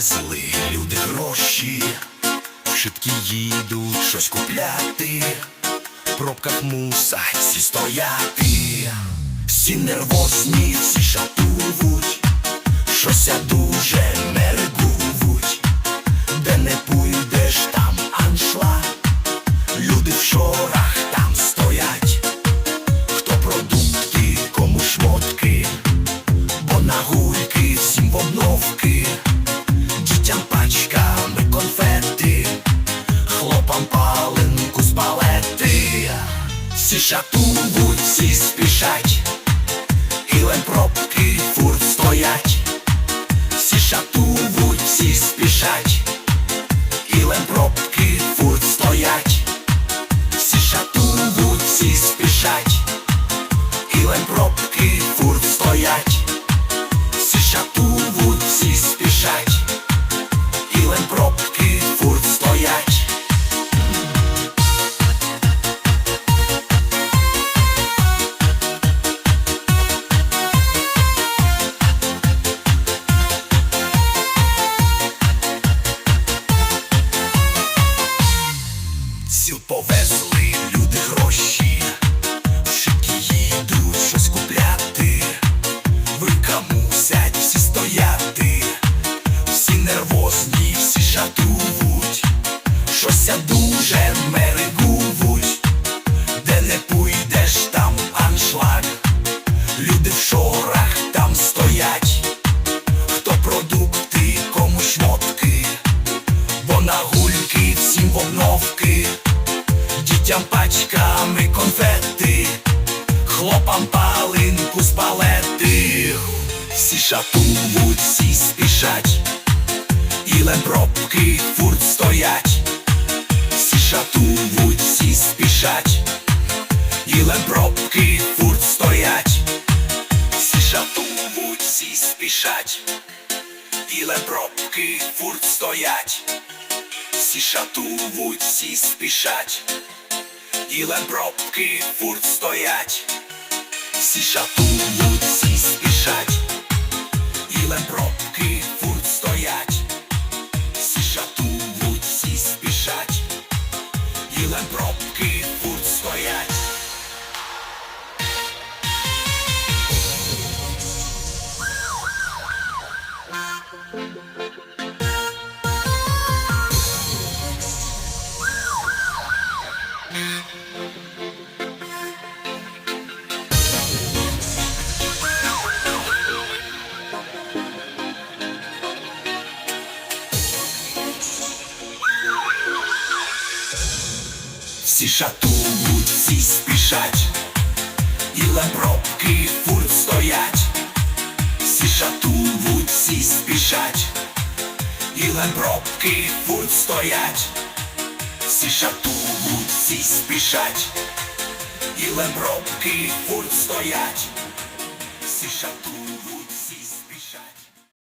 сіл люди гроші, шибки їдуть щось купляти, в пробках мусать всі стояти, всі нервозні, всі шатувуть, щося дуже мерегувуть, де не пойдеш, там аншлаг, люди в шорах там стоять, хто продукти, кому шмотки. Бо на гульки всім в обновки, всі шатують, всі спішать, і пробки фурт стоять, всі шатують, всі спішать, і пробки фурт стоять, всі шатують, всі спішать, і пробки фурт стоять. Дітям пачками конфети хлопам палинку з палети, всі шатують, всі спішать, Ілем пробки фурт стоять, всі шатують, всі спішать, Ілем пробки фурт стоять, всі шатують, всі спішать, Ілем пробки фурт стоять, всі шатують, всі спішать. Ілем пробки фурт стоять, всі шатують, всі спішать, Ілем пробки фурт стоять, всі шатують, всі спішать, Ілем пробки фурт стоять. Всі шатують, всі спішать, Ілем пробки фурт стоять, всі шатують, всі спішать, Ілем пробки фурт стоять, всі шатують, всі спішать, і пробки фурт стоять, всі шатують.